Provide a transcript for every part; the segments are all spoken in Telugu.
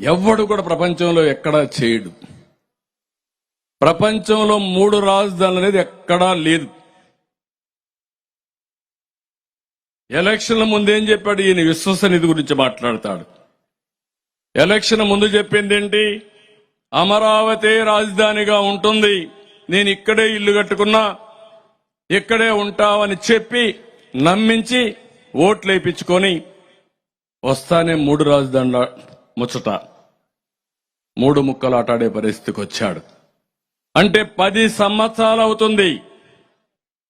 ఎవ్వడు కూడా ప్రపంచంలో ఎక్కడా చేయడు. ప్రపంచంలో మూడు రాజధానులు అనేది ఎక్కడా లేదు. ఎలక్షన్ల ముందేం చెప్పాడు? ఈయన విశ్వసనీతి గురించి మాట్లాడతాడు. ఎలక్షన్ ముందు చెప్పింది ఏంటి? అమరావతి రాజధానిగా ఉంటుంది. నేను ఇక్కడే ఇల్లు కట్టుకున్నా ఇక్కడే ఉంటావని చెప్పి నమ్మించి ఓట్లు వేయించుకొని వస్తానే మూడు రాజధానుల ముచ్చట. మూడు ముక్కలు ఆటాడే పరిస్థితికి వచ్చాడు. అంటే పది సంవత్సరాలు అవుతుంది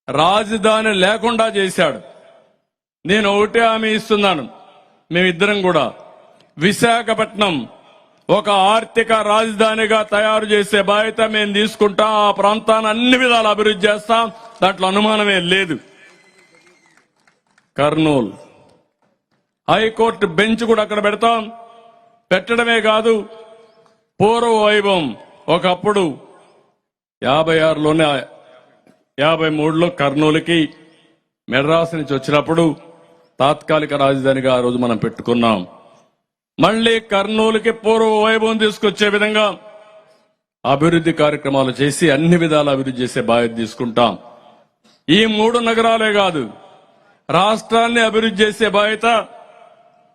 రాజధాని లేకుండా చేశాడు. నేను ఒకటే హామీ ఇస్తున్నాను. మేమిద్దరం కూడా విశాఖపట్నం ఒక ఆర్థిక రాజధానిగా తయారు చేసే బాధ్యత మేము తీసుకుంటాం. ఆ ప్రాంతాన్ని అన్ని విధాలు అభివృద్ధి చేస్తాం. దాంట్లో అనుమానమే లేదు. కర్నూలు. హైకోర్టు బెంచ్ కూడా అక్కడ పెడతాం. పెట్టడమే కాదు పూర్వ వైభవం ఒకప్పుడు యాభై ఆరులోనే యాభై మూడులో కర్నూలుకి మెడ్రాస్ నుంచి వచ్చినప్పుడు తాత్కాలిక రాజధానిగా ఆ రోజు మనం పెట్టుకున్నాం. మళ్ళీ కర్నూలుకి పూర్వ వైభవం తీసుకొచ్చే విధంగా అభివృద్ధి కార్యక్రమాలు చేసి అన్ని విధాల అభివృద్ధి చేసే బాధ్యత తీసుకుంటాం. ఈ మూడు నగరాలే కాదు రాష్ట్రాన్ని అభివృద్ధి చేసే బాధ్యత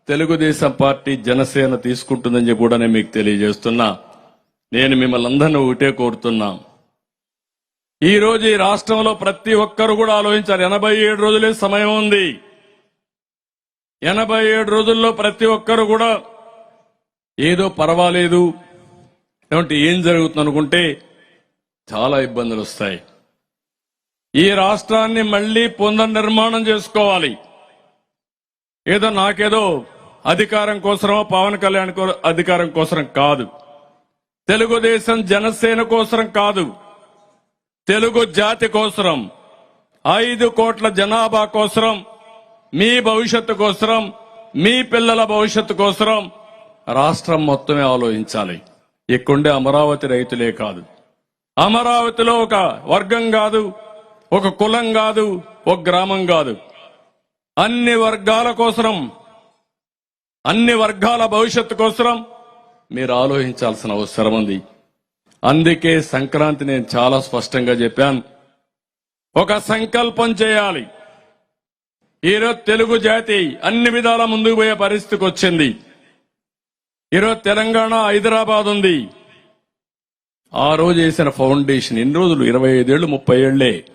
తెలుగుదేశం పార్టీ జనసేన తీసుకుంటుందని చెప్పి కూడా నేను మీకు తెలియజేస్తున్నా. నేను మిమ్మల్ని అందరినీ ఒకటే కోరుతున్నా. ఈరోజు ఈ రాష్ట్రంలో ప్రతి ఒక్కరు కూడా ఆలోచించారు ఎనభై ఏడు రోజులే సమయం ఉంది. ఎనభై ఏడు రోజుల్లో ప్రతి ఒక్కరు కూడా ఏదో పర్వాలేదు. ఏమంటే ఏం జరుగుతుంది అనుకుంటే చాలా ఇబ్బందులు వస్తాయి. ఈ రాష్ట్రాన్ని మళ్ళీ పునర్నిర్మాణం చేసుకోవాలి. ఏదో నాకేదో అధికారం కోసమో పవన్ కళ్యాణ్ కో- అధికారం కోసం కాదు. తెలుగుదేశం జనసేన కోసం కాదు. తెలుగు జాతి కోసరం. ఐదు కోట్ల జనాభా కోసరం. మీ భవిష్యత్తు కోసరం. మీ పిల్లల భవిష్యత్తు కోసరం. రాష్ట్రం మొత్తమే ఆలోచించాలి. ఇక్కడుండే అమరావతి రైతులే కాదు. అమరావతిలో ఒక వర్గం కాదు ఒక కులం కాదు ఒక గ్రామం కాదు. అన్ని వర్గాల కోసరం అన్ని వర్గాల భవిష్యత్తు కోసరం మీరు ఆలోచించాల్సిన అవసరం ఉంది. అందుకే సంక్రాంతి నేను చాలా స్పష్టంగా చెప్పాను. ఒక సంకల్పం చేయాలి. ఈరోజు తెలుగు జాతి అన్ని విధాల ముందుకు పోయే పరిస్థితికి వచ్చింది. ఈరోజు తెలంగాణ హైదరాబాద్ ఉంది. ఆ రోజు వేసిన ఫౌండేషన్ ఎన్ని రోజులు? ఇరవై ఐదేళ్ళు ముప్పై ఏళ్ళే.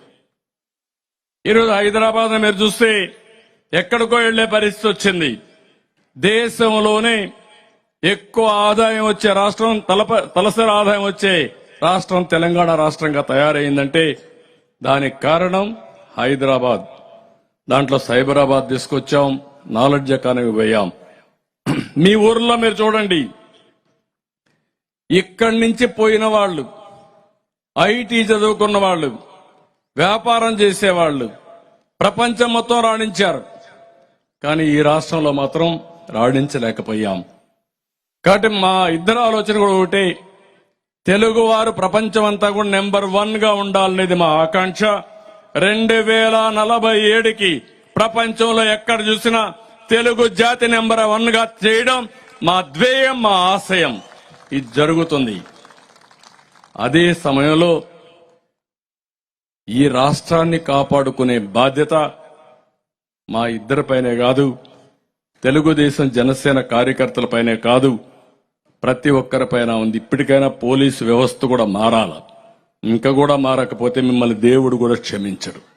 ఈరోజు హైదరాబాద్ మీరు చూస్తే ఎక్కడికో వెళ్ళే పరిస్థితి వచ్చింది. దేశంలోనే ఎక్కువ ఆదాయం వచ్చే రాష్ట్రం తలప తలసరి ఆదాయం వచ్చే రాష్ట్రం తెలంగాణ రాష్ట్రంగా తయారైందంటే దానికి కారణం హైదరాబాద్. దాంట్లో సైబరాబాద్ తీసుకొచ్చాం నాలెడ్జ్ ఎకానమీ పోయాం. మీ ఊర్లో మీరు చూడండి. ఇక్కడి నుంచి పోయిన వాళ్ళు ఐటీ చదువుకున్న వాళ్ళు వ్యాపారం చేసేవాళ్ళు ప్రపంచం మొత్తం రాణించారు. కానీ ఈ రాష్ట్రంలో మాత్రం రాణించలేకపోయాం. కాబట్టి మా ఇద్దరు ఆలోచన కూడా ఒకటే. తెలుగువారు ప్రపంచమంతా ప్రపంచం అంతా కూడా నెంబర్ వన్గా ఉండాలనేది మా ఆకాంక్ష. రెండు వేల నలభై ఏడుకి ప్రపంచంలో ఎక్కడ చూసినా తెలుగు జాతి నెంబర్ వన్గా చేయడం మా ధ్యేయం మా ఆశయం. ఇది జరుగుతుంది. అదే సమయంలో ఈ రాష్ట్రాన్ని కాపాడుకునే బాధ్యత మా ఇద్దరిపైనే కాదు. తెలుగుదేశం జనసేన కార్యకర్తలపైనే కాదు ప్రతి ఒక్కరిపైన ఉంది. ఇప్పటికైనా పోలీసు వ్యవస్థ కూడా మారాల. ఇంకా కూడా మారకపోతే మిమ్మల్ని దేవుడు కూడా క్షమించడు.